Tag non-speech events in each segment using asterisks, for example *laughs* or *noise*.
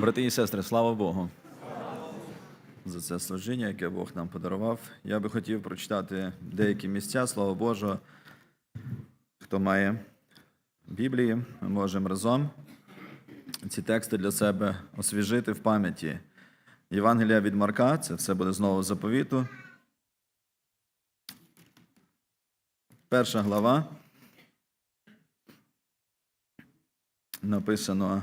Брати і сестри, слава Богу за це служіння, яке Бог нам подарував. Я би хотів прочитати деякі місця, слава Божого. Хто має Біблії, ми можемо разом ці тексти для себе освіжити в пам'яті. Євангелія від Марка, це все буде знову заповіту. Перша глава. Написано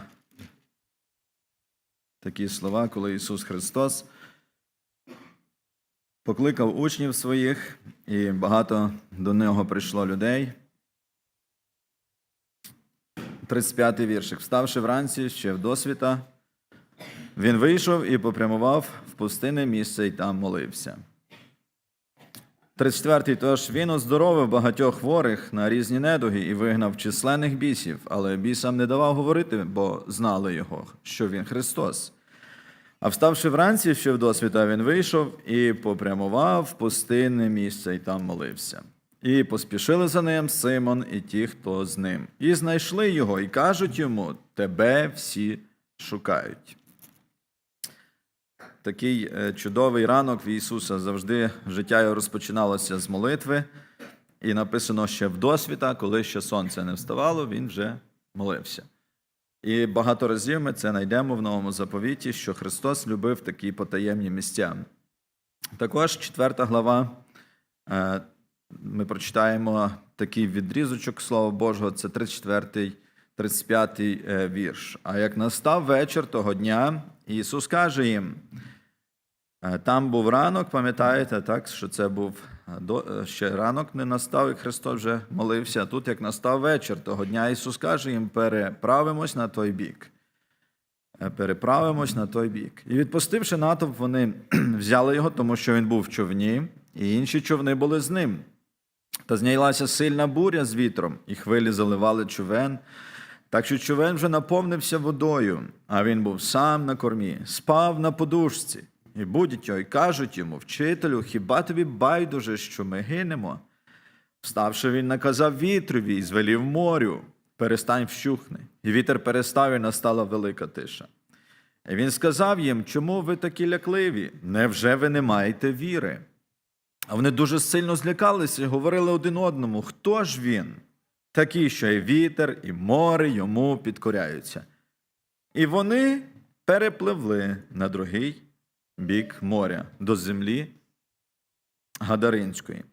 такі слова, коли Ісус Христос покликав учнів своїх, і багато до нього прийшло людей. 35-й віршик. Вставши вранці ще в досвіта, він вийшов і попрямував в пустине місце і там молився. 34-й тож він оздоровив багатьох хворих на різні недуги і вигнав численних бісів, але бісам не давав говорити, бо знали його, що він Христос. А вставши вранці ще в досвіта, він вийшов і попрямував в пустинне місце і там молився. І поспішили за ним Симон і ті, хто з ним. І знайшли його, і кажуть йому: Тебе всі шукають. Такий е, чудовий ранок в Ісуса завжди життя його розпочиналося з молитви. І написано ще в досвіта, коли ще сонце не вставало, він вже молився. І багато разів ми це знайдемо в новому заповіті, що Христос любив такі потаємні місця. Також четверта глава. е, Ми прочитаємо такий відрізочок Слова Божого, це 34, 35 е, вірш. А як настав вечір того дня, Ісус каже їм: там був ранок, пам'ятаєте, так, що це був е, е, ще ранок не настав, і Христос вже молився. Тут, як настав вечір того дня, Ісус каже їм: переправимось на той бік. Е, Переправимось на той бік. І відпустивши натовп, вони *clears throat* взяли його, тому що він був в човні, і інші човни були з ним. Та знялася сильна буря з вітром, і хвилі заливали човен, так що човен вже наповнився водою, а він був сам на кормі, спав на подушці. І будуть його, і кажуть йому, вчителю, хіба тобі байдуже, що ми гинемо? Вставши, він наказав вітрові і звелів морю, перестань вщухни. І вітер перестав, і настала велика тиша. І він сказав їм, чому ви такі лякливі? Невже ви не маєте віри? А вони дуже сильно злякалися і говорили один одному, хто ж він? Такий, що і вітер, і море йому підкоряються. І вони перепливли на другий бік моря до землі Гадаринської.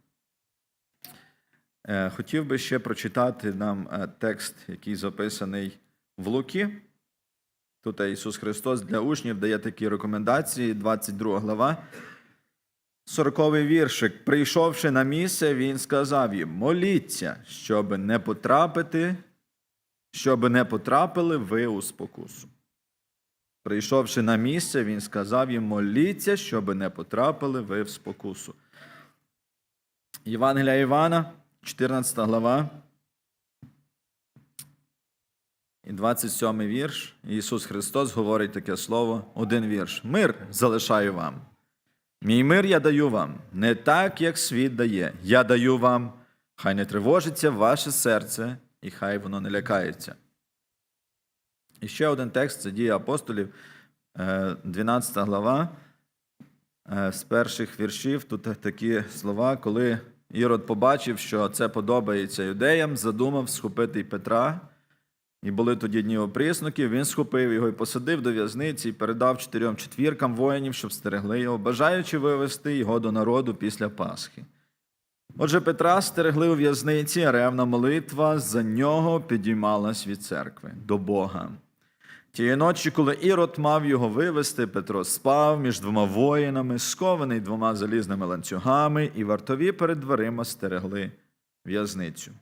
Е, Хотів би ще прочитати нам е, текст, який записаний в Луки. Тут Ісус Христос для учнів дає такі рекомендації, 22 глава. Сороковий віршик. Прийшовши на місце, він сказав їм: моліться, щоб не потрапити, щоб не потрапили ви у спокусу. Прийшовши на місце, він сказав їм: моліться, щоб не потрапили ви в спокусу. Євангелія Івана, 14 глава. І 27 вірш. Ісус Христос говорить таке слово, один вірш. Мир залишаю вам. Мій мир я даю вам, не так, як світ дає. Я даю вам, хай не тривожиться ваше серце, і хай воно не лякається. І ще один текст це дії апостолів, е, 12 глава. Е, З перших віршів тут такі слова, коли Ірод побачив, що це подобається юдеям, задумав схопити Петра. І були тоді дні оприснуків, він схопив його і посадив до в'язниці і передав чотирьом четвіркам воїнів, щоб стерегли його, бажаючи вивести його до народу після Пасхи. Отже, Петра стерегли у в'язниці, а ревна молитва за нього підіймалась від церкви до Бога. Тієї ночі, коли Ірод мав його вивести, Петро спав між двома воїнами, скований двома залізними ланцюгами, і вартові перед дверима стерегли в'язницю.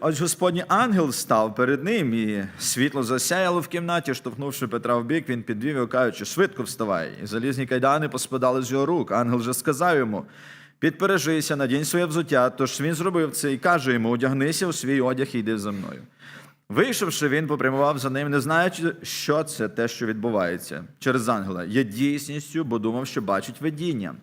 Ось Господній ангел став перед ним, і світло засяяло в кімнаті, штовхнувши Петра в бік, він підвів його, кажучи, швидко вставай. І залізні кайдани поспадали з його рук. Ангел же сказав йому: підпережися, надінь своє взуття. Тож він зробив це і каже йому: одягнися у свій одяг і йди за мною. Вийшовши, він попрямував за ним, не знаючи, що це те, що відбувається через ангела. Є дійсністю, бо думав, що бачить видіння.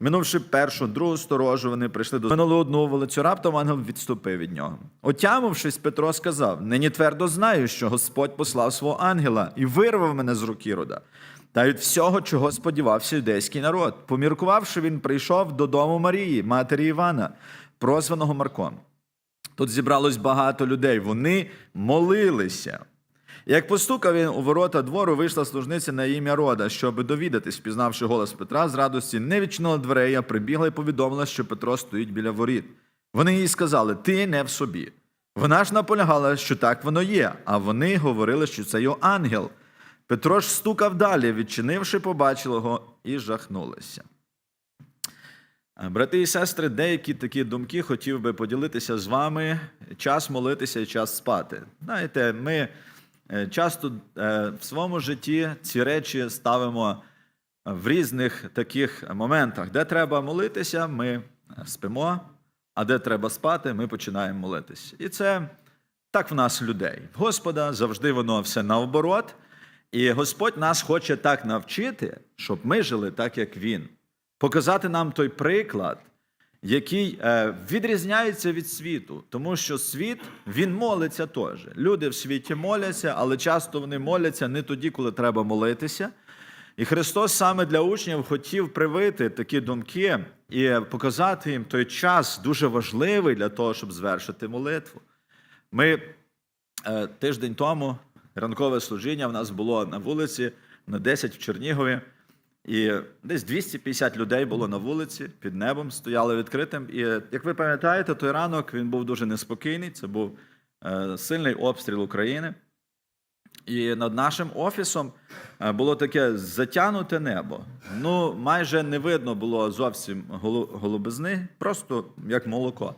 Минувши першу, другу сторожу, вони прийшли до минули одну вулицю. Раптом ангел відступив від нього. Отямившись, Петро сказав: Нині твердо знаю, що Господь послав свого ангела і вирвав мене з рук Ірода. Та від всього, чого сподівався юдейський народ. Поміркувавши, він прийшов додому Марії, матері Івана, прозваного Марком. Тут зібралось багато людей. Вони молилися. Як постукав він у ворота двору, вийшла служниця на ім'я Рода, щоб довідатись, впізнавши голос Петра з радості, не відчинила дверей, а прибігла і повідомила, що Петро стоїть біля воріт. Вони їй сказали: Ти не в собі. Вона ж наполягала, що так воно є, а вони говорили, що це його ангел. Петро ж стукав далі, відчинивши, побачили його і жахнулися. Е, Брати і сестри, деякі такі думки хотів би поділитися з вами. Час молитися і час спати. Знаєте, ми е, часто е, в своєму житті ці речі ставимо в різних таких моментах. Де треба молитися, ми спимо, а де треба спати, ми починаємо молитися. І це так в нас людей. Господа завжди воно все наоборот. І Господь нас хоче так навчити, щоб ми жили так, як Він показати нам той приклад, який е, відрізняється від світу, тому що світ він молиться теж. Люди в світі моляться, але часто вони моляться не тоді, коли треба молитися. І Христос саме для учнів хотів привити такі думки і показати їм той час дуже важливий для того, щоб звершити молитву. Ми е, тиждень тому ранкове служіння в нас було на вулиці на 10 в Чернігові. І десь 250 людей було на вулиці, під небом стояли відкритим. І як ви пам'ятаєте, той ранок він був дуже неспокійний. Це був е, сильний обстріл України. І над нашим офісом е, було таке затянуте небо. Ну, майже не видно було зовсім голубизни, просто як молоко.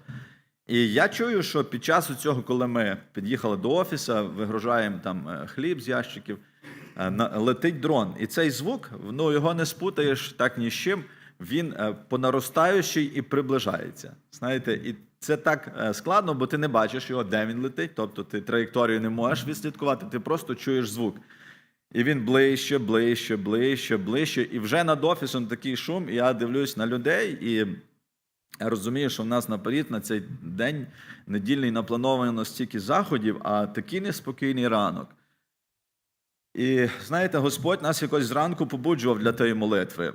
І я чую, що під час цього, коли ми під'їхали до офісу, вигружаємо там е, хліб з ящиків, летить дрон. І цей звук, ну його не спутаєш так ні з чим. Він е, понаростаючий і приближається. Знаєте, і це так е, складно, бо ти не бачиш його, де він летить. Тобто ти траєкторію не можеш відслідкувати, ти просто чуєш звук. І він ближче, ближче, ближче, ближче. І вже над офісом такий шум. І я дивлюсь на людей, і я розумію, що в нас наперед на цей день недільний наплановано стільки заходів, а такий неспокійний ранок. І знаєте, Господь нас якось зранку побуджував для тієї молитви.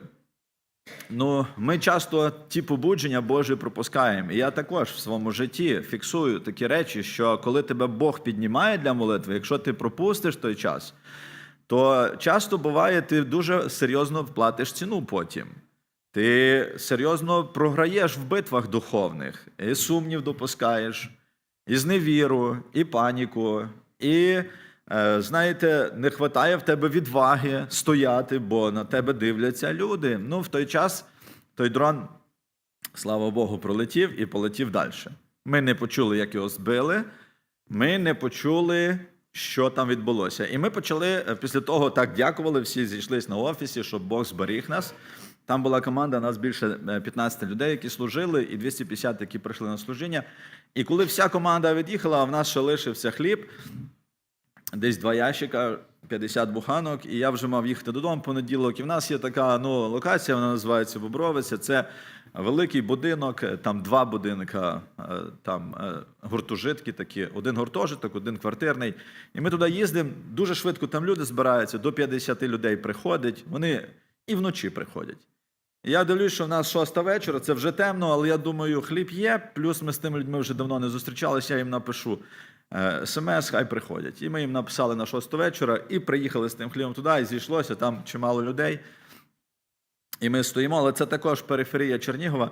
Ну, ми часто ті побудження Божі пропускаємо. І я також в своєму житті фіксую такі речі, що коли тебе Бог піднімає для молитви, якщо ти пропустиш той час, то часто буває, ти дуже серйозно вплатиш ціну потім. Ти серйозно програєш в битвах духовних, і сумнів допускаєш, і зневіру, і паніку, і, знаєте, не вистачає в тебе відваги стояти, бо на тебе дивляться люди. Ну, в той час той дрон, слава Богу, пролетів і полетів далі. Ми не почули, як його збили, ми не почули, що там відбулося. І ми почали е, після того так дякували, всі зійшлись на офісі, щоб Бог зберіг нас. Там була команда, нас більше е, 15 людей, які служили, і 250, які прийшли на служіння. І коли вся команда від'їхала, а в нас ще лишився хліб, десь два ящика, 50 буханок, і я вже мав їхати додому понеділок. І в нас є така ну, локація, вона називається Бобровиця. Це великий будинок, там два будинка, е, там е, гуртожитки такі, один гуртожиток, один квартирний. І ми туди їздимо, дуже швидко там люди збираються, до 50 людей приходять, вони і вночі приходять. Я дивлюсь, що в нас шоста вечора, це вже темно, але я думаю, хліб є. Плюс ми з тими людьми вже давно не зустрічалися, я їм напишу смс, хай приходять. І ми їм написали на шосту вечора і приїхали з тим хлібом туди, і зійшлося там чимало людей. І ми стоїмо, але це також периферія Чернігова.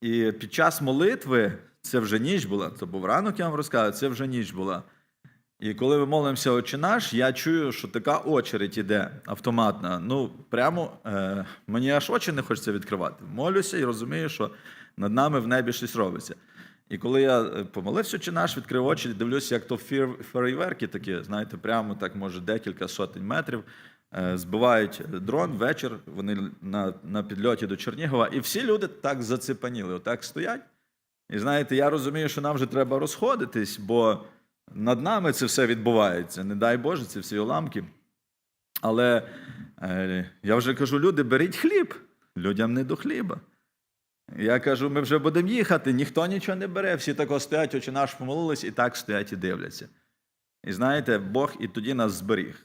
І під час молитви, це вже ніч була, це був ранок, я вам розказую, це вже ніч була. І коли ми молимося «Отче наш, я чую, що така очередь іде автоматна. Ну, прямо е, мені аж очі не хочеться відкривати. Молюся і розумію, що над нами в небі щось робиться. І коли я е, помолився «Отче наш, відкрив очі, дивлюся, як то фейерверки такі, знаєте, прямо так, може, декілька сотень метрів. е, Збивають дрон вечір, вони на, на підльоті до Чернігова, і всі люди так зацепаніли, отак стоять. І знаєте, я розумію, що нам вже треба розходитись, бо над нами це все відбувається. Не дай Боже, це всі уламки. Але е, я вже кажу: люди, беріть хліб. Людям не до хліба. Я кажу, ми вже будемо їхати, ніхто нічого не бере. Всі тако стоять, очі наш помолились, і так стоять і дивляться. І знаєте, Бог і тоді нас зберіг.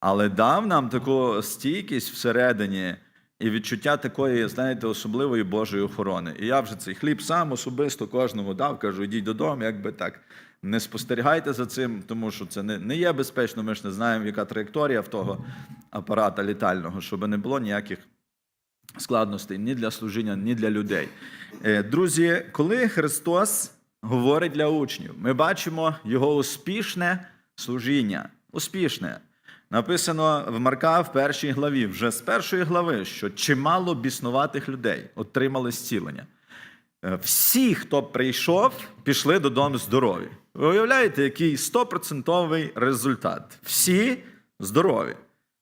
Але дав нам таку стійкість всередині і відчуття такої, знаєте, особливої Божої охорони. І я вже цей хліб сам особисто кожному дав, кажу, йдіть додому, якби так. Не спостерігайте за цим, тому що це не, не є безпечно. Ми ж не знаємо, яка траєкторія в того апарата літального, щоб не було ніяких складностей ні для служіння, ні для людей. Е, Друзі, коли Христос говорить для учнів, ми бачимо його успішне служіння. Успішне. Написано в Марка в першій главі, вже з першої глави, що чимало біснуватих людей отримали зцілення. Е, Всі, хто прийшов, пішли додому здорові. Ви уявляєте, який стопроцентовий результат? Всі здорові.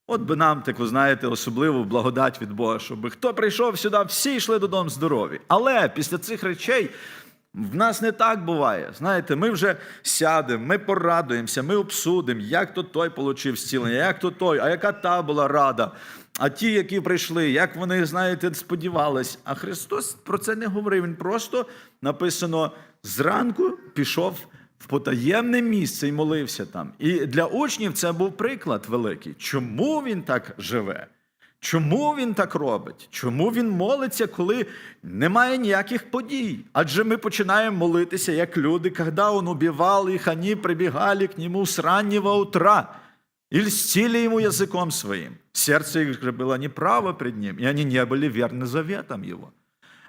От би нам таку, знаєте, особливу благодать від Бога, щоб хто прийшов сюди, всі йшли додому здорові. Але після цих речей в нас не так буває. Знаєте, ми вже сядемо, ми порадуємося, ми обсудимо, як то той отримав зцілення, як то той, а яка та була рада. А ті, які прийшли, як вони, знаєте, сподівались. А Христос про це не говорив. Він просто написано зранку пішов в потаємне місце і молився там. І для учнів це був приклад великий. Чому він так живе? Чому він так робить? Чому він молиться, коли немає ніяких подій? Адже ми починаємо молитися, як люди, коли він убивав їх, вони прибігали к нему з раннього утра и льстили ему языком своим. Сердце их же было неправо пред ним, и они не были верны заветам его.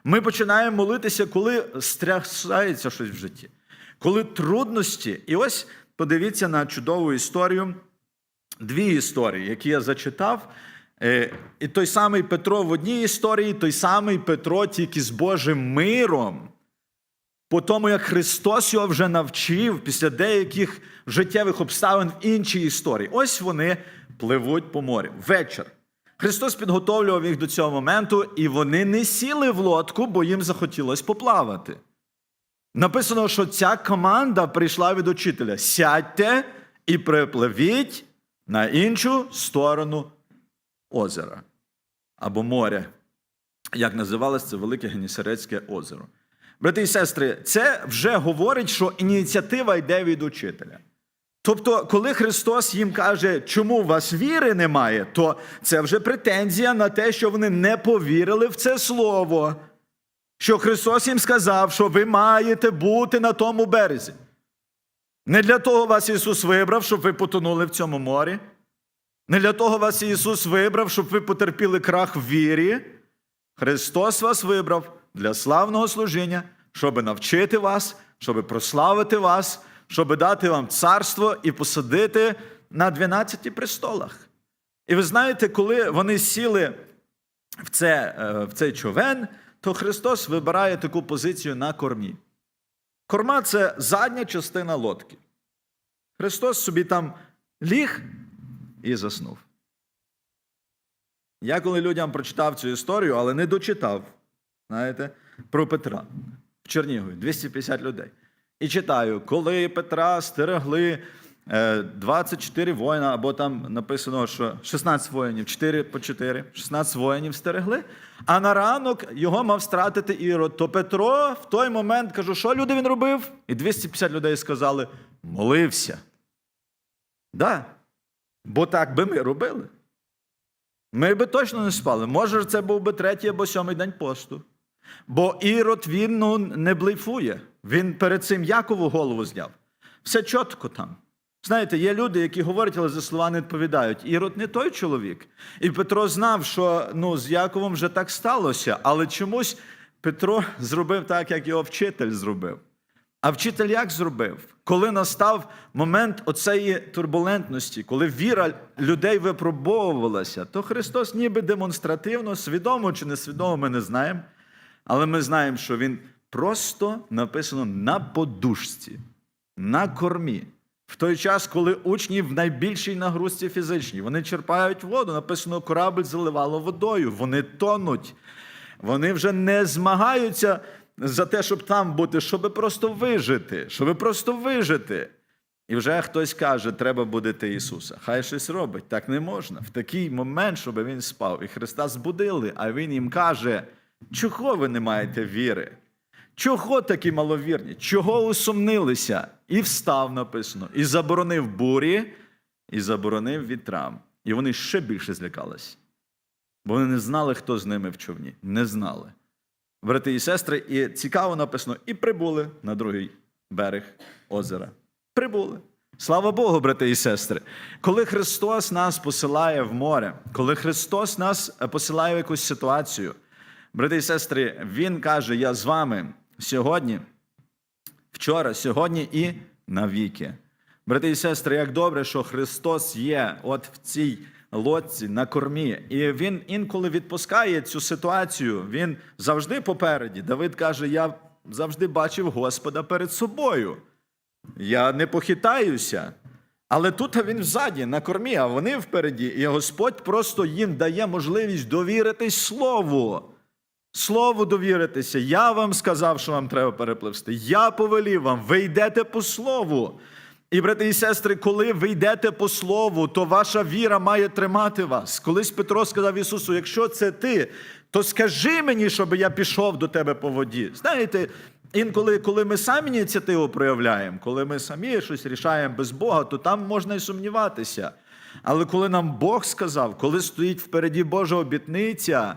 Ми починаємо молитися, коли стрясається щось в житті, коли трудності. І ось подивіться на чудову історію, дві історії, які я зачитав. Е, І той самий Петро в одній історії, той самий Петро тільки з Божим миром. По тому, як Христос його вже навчив після деяких життєвих обставин в іншій історії. Ось вони пливуть по морю. Вечір. Христос підготовлював їх до цього моменту, і вони не сіли в лодку, бо їм захотілося поплавати. Написано, що ця команда прийшла від учителя: сядьте і припливіть на іншу сторону озера або моря. Як називалось це Велике Генісарецьке озеро. Брати і сестри, це вже говорить, що ініціатива йде від учителя. Тобто, коли Христос їм каже, чому у вас віри немає, то це вже претензія на те, що вони не повірили в це слово. Що Христос їм сказав, що ви маєте бути на тому березі. Не для того вас Ісус вибрав, щоб ви потонули в цьому морі. Не для того вас Ісус вибрав, щоб ви потерпіли крах в вірі. Христос вас вибрав для славного служіння, щоб навчити вас, щоб прославити вас, щоб дати вам царство і посадити на 12 престолах. І ви знаєте, коли вони сіли в, це, е, в цей човен, то Христос вибирає таку позицію на кормі. Корма це задня частина лодки. Христос собі там ліг і заснув. Я коли людям прочитав цю історію, але не дочитав, знаєте, про Петра в Чернігові 250 людей. І читаю, коли Петра стерегли е, 24 воїна, або там написано, що 16 воїнів, 4 по 4, 16 воїнів стерегли, а на ранок його мав стратити Ірод. То Петро в той момент кажу, що люди він робив? І 250 людей сказали: молився. Да, бо так би ми робили. Ми би точно не спали. Може, це був би третій або сьомий день посту. Бо Ірод він ну, не блейфує. Він перед цим Якову голову зняв. Все чітко там. Знаєте, є люди, які говорять, але за слова не відповідають. Ірод не той чоловік. І Петро знав, що ну, з Яковом вже так сталося, але чомусь Петро *laughs* зробив так, як його вчитель зробив. А вчитель як зробив? Коли настав момент оцеї турбулентності, коли віра людей випробовувалася, то Христос ніби демонстративно, свідомо чи несвідомо, ми не знаємо. Але ми знаємо, що Він просто написано на подушці, на кормі. В той час, коли учні в найбільшій нагрузці фізичній, вони черпають воду, написано, корабль заливало водою, вони тонуть. Вони вже не змагаються за те, щоб там бути, щоб просто вижити, щоб просто вижити. І вже хтось каже, треба будити Ісуса. Хай щось робить. Так не можна. В такий момент, щоб він спав. І Христа збудили, а Він їм каже: Чого ви не маєте віри? Чого такі маловірні? Чого усумнилися? І встав написано, і заборонив бурі, і заборонив вітрам. І вони ще більше злякались. Бо вони не знали, хто з ними в човні. Не знали. Брати і сестри, і цікаво написано, і прибули на другий берег озера. Прибули. Слава Богу, брати і сестри. Коли Христос нас посилає в море, коли Христос нас посилає в якусь ситуацію, брати і сестри, Він каже: Я з вами сьогодні, вчора, сьогодні і навіки. Брати і сестри, як добре, що Христос є от в цій лодці на кормі, і Він інколи відпускає цю ситуацію. Він завжди попереді. Давид каже: Я завжди бачив Господа перед собою. Я не похитаюся. Але тут він взаді, на кормі, а вони впереді. І Господь просто їм дає можливість довіритись Слову. Слову довіритися. Я вам сказав, що вам треба перепливсти. Я повелів вам, ви йдете по слову. І, брати і сестри, коли ви йдете по слову, то ваша віра має тримати вас. Колись Петро сказав Ісусу: якщо це ти, то скажи мені, щоб я пішов до тебе по воді. Знаєте, інколи, коли ми самі ініціативу проявляємо, коли ми самі щось рішаємо без Бога, то там можна і сумніватися. Але коли нам Бог сказав, коли стоїть впереді Божа обітниця,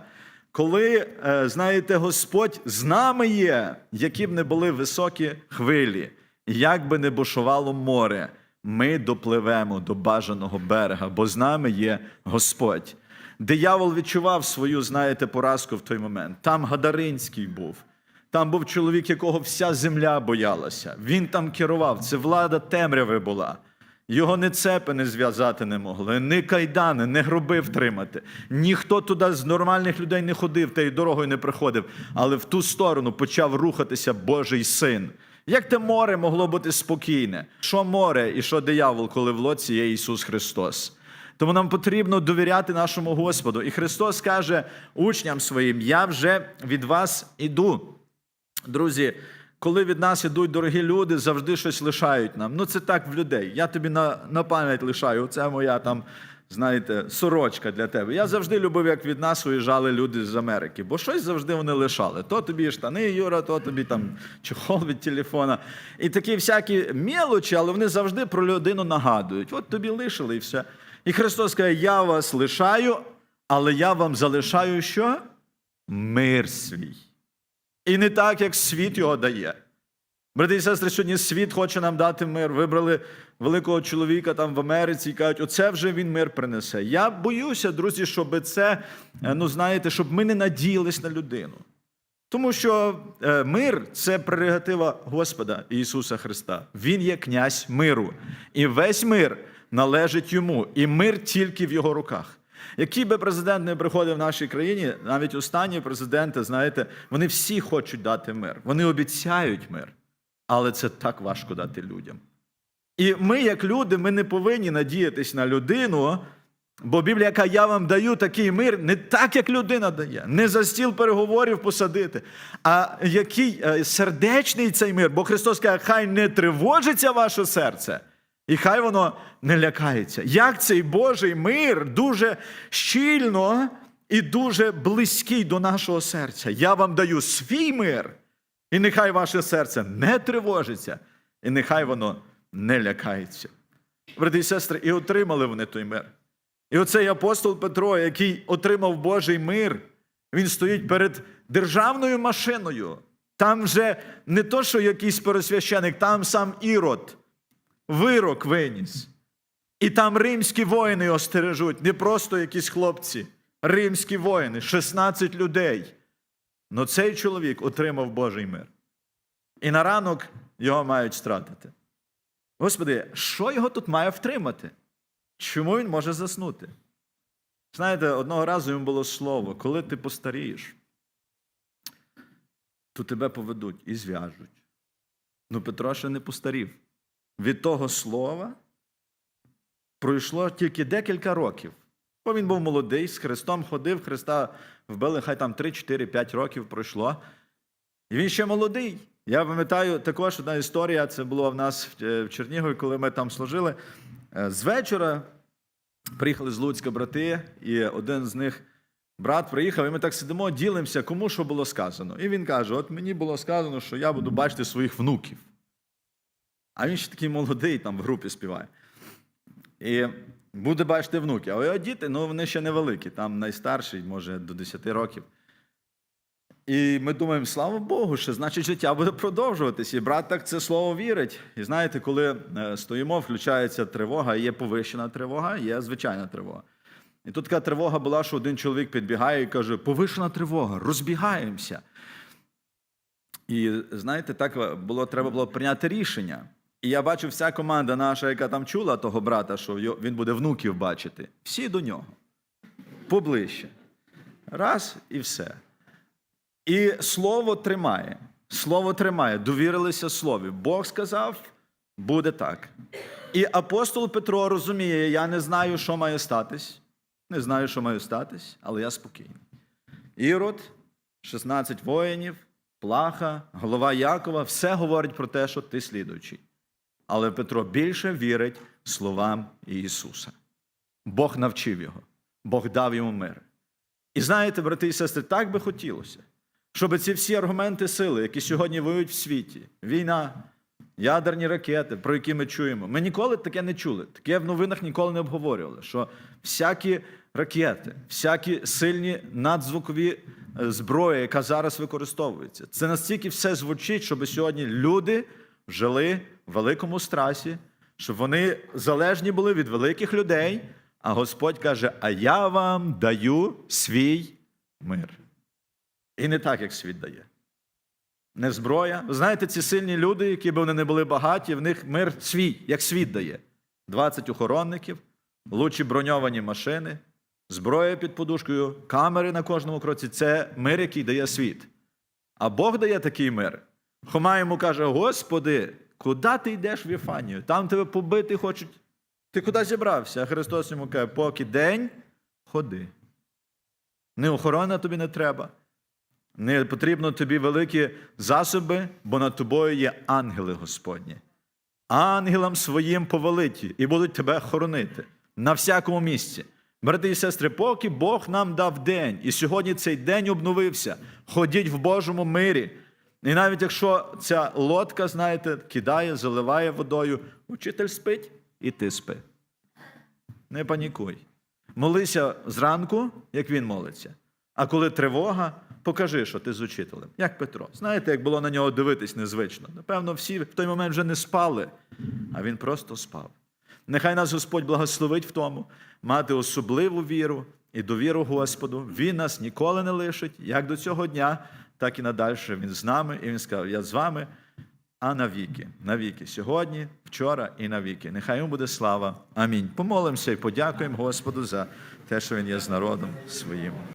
коли, е, знаєте, Господь з нами є, які б не були високі хвилі, як би не бушувало море, ми допливемо до бажаного берега, бо з нами є Господь. Диявол відчував свою, знаєте, поразку в той момент. Там Гадаринський був. Там був чоловік, якого вся земля боялася. Він там керував. Це влада темряви була. Його ні цепи не зв'язати не могли, ні кайдани, ні гроби втримати. Ніхто туди з нормальних людей не ходив, та й дорогою не приходив. Але в ту сторону почав рухатися Божий син. Як те море могло бути спокійне? Що море і що диявол, коли в лодці є Ісус Христос? Тому нам потрібно довіряти нашому Господу. І Христос каже учням своїм: Я вже від вас іду. Друзі, коли від нас ідуть дорогі люди, завжди щось лишають нам. Ну, це так в людей. Я тобі на, на пам'ять лишаю. Оце моя там, знаєте, сорочка для тебе. Я завжди любив, як від нас уїжджали люди з Америки, бо щось завжди вони лишали. То тобі штани, Юра, то тобі там чохол від телефона. І такі всякі мелочі, але вони завжди про людину нагадують. От тобі лишили і все. І Христос каже: Я вас лишаю, але я вам залишаю що? Мир свій. І не так, як світ його дає. Брати і сестри, сьогодні світ хоче нам дати мир. Вибрали великого чоловіка там в Америці і кажуть, оце вже він мир принесе. Я боюся, друзі, щоб це, е, ну знаєте, щоб ми не надіялись на людину. Тому що е, мир це прерогатива Господа Ісуса Христа. Він є князь миру. І весь мир належить йому. І мир тільки в його руках. Який би президент не приходив в нашій країні, навіть останні президенти, знаєте, вони всі хочуть дати мир. Вони обіцяють мир. Але це так важко дати людям. І ми, як люди, ми не повинні надіятись на людину, бо Біблія каже, я вам даю такий мир не так, як людина дає, не за стіл переговорів посадити, а який е, сердечний цей мир. Бо Христос каже, хай не тривожиться ваше серце. І хай воно не лякається. Як цей Божий мир дуже щільно і дуже близький до нашого серця. Я вам даю свій мир, і нехай ваше серце не тривожиться, і нехай воно не лякається. Брати і сестри, і отримали вони той мир. І оцей апостол Петро, який отримав Божий мир, він стоїть перед державною машиною. Там вже не то, що якийсь пересвященик, там сам ірод вирок виніс. І там римські воїни його стережуть, не просто якісь хлопці, римські воїни, 16 людей. Но цей чоловік отримав Божий мир. І на ранок його мають стратити. Господи, що його тут має втримати? Чому він може заснути? Знаєте, одного разу йому було слово, коли ти постарієш, то тебе поведуть і зв'яжуть. Ну, Петро ще не постарів від того слова пройшло тільки декілька років. Бо він був молодий, з Христом ходив, Христа вбили, хай там 3-4-5 років пройшло. І він ще молодий. Я пам'ятаю також одна історія, це було в нас в е, Чернігові, коли ми там служили. Е, З вечора приїхали з Луцька брати, і один з них брат приїхав, і ми так сидимо, ділимося, кому що було сказано. І він каже: От мені було сказано, що я буду бачити своїх внуків. А він ще такий молодий, там в групі співає. І буде бачити внуків. А його діти, ну вони ще невеликі, там найстарший, може, до 10 років. І ми думаємо, слава Богу, що значить життя буде продовжуватись. І брат так це слово вірить. І знаєте, коли е, стоїмо, включається тривога, є повищена тривога, є звичайна тривога. І тут така тривога була, що один чоловік підбігає і каже: повишена тривога, розбігаємося. І знаєте, так було, треба було прийняти рішення. І я бачу, вся команда наша, яка там чула того брата, що він буде внуків бачити, всі до нього. Поближче. Раз і все. І слово тримає. Слово тримає. Довірилися слові. Бог сказав, буде так. І апостол Петро розуміє, я не знаю, що має статись. Не знаю, що має статись, але я спокійний. Ірод, 16 воїнів, плаха, голова Якова, все говорить про те, що ти слідуючий. Але Петро більше вірить словам Ісуса. Бог навчив його, Бог дав йому мир. І знаєте, брати і сестри, так би хотілося, щоб ці всі аргументи сили, які сьогодні воюють в світі, війна, ядерні ракети, про які ми чуємо, ми ніколи таке не чули. Таке в новинах ніколи не обговорювали. Що всякі ракети, всякі сильні надзвукові е, зброї, яка зараз використовується, це настільки все звучить, щоб сьогодні люди жили великому страсі, щоб вони залежні були від великих людей. А Господь каже: А я вам даю свій мир. І не так, як світ дає. Не зброя. Ви знаєте, ці сильні люди, які б вони не були багаті, в них мир свій, як світ дає. 20 охоронників, лучі броньовані машини, зброя під подушкою, камери на кожному кроці це мир, який дає світ. А Бог дає такий мир. Хома йому каже: Господи, куди ти йдеш в Іфанію? Там тебе побити хочуть. Ти куди зібрався? А Христос йому каже, поки день ходи. Не охорона тобі не треба. Не потрібно тобі великі засоби, бо над тобою є ангели Господні. Ангелам своїм повелиті і будуть тебе хоронити на всякому місці. Брати і сестри, поки Бог нам дав день, і сьогодні цей день обновився, ходіть в Божому мирі. І навіть якщо ця лодка, знаєте, кидає, заливає водою, учитель спить, і ти спи. Не панікуй. Молися зранку, як він молиться. А коли тривога, покажи, що ти з учителем, як Петро. Знаєте, як було на нього дивитись незвично. Напевно, всі в той момент вже не спали, а він просто спав. Нехай нас Господь благословить в тому, мати особливу віру і довіру Господу. Він нас ніколи не лишить, як до цього дня, так і надальше. Він з нами, і він сказав: Я з вами, а навіки, навіки. Сьогодні, вчора і навіки. Нехай йому буде слава. Амінь. Помолимося і подякуємо Господу за те, що він є з народом своїм.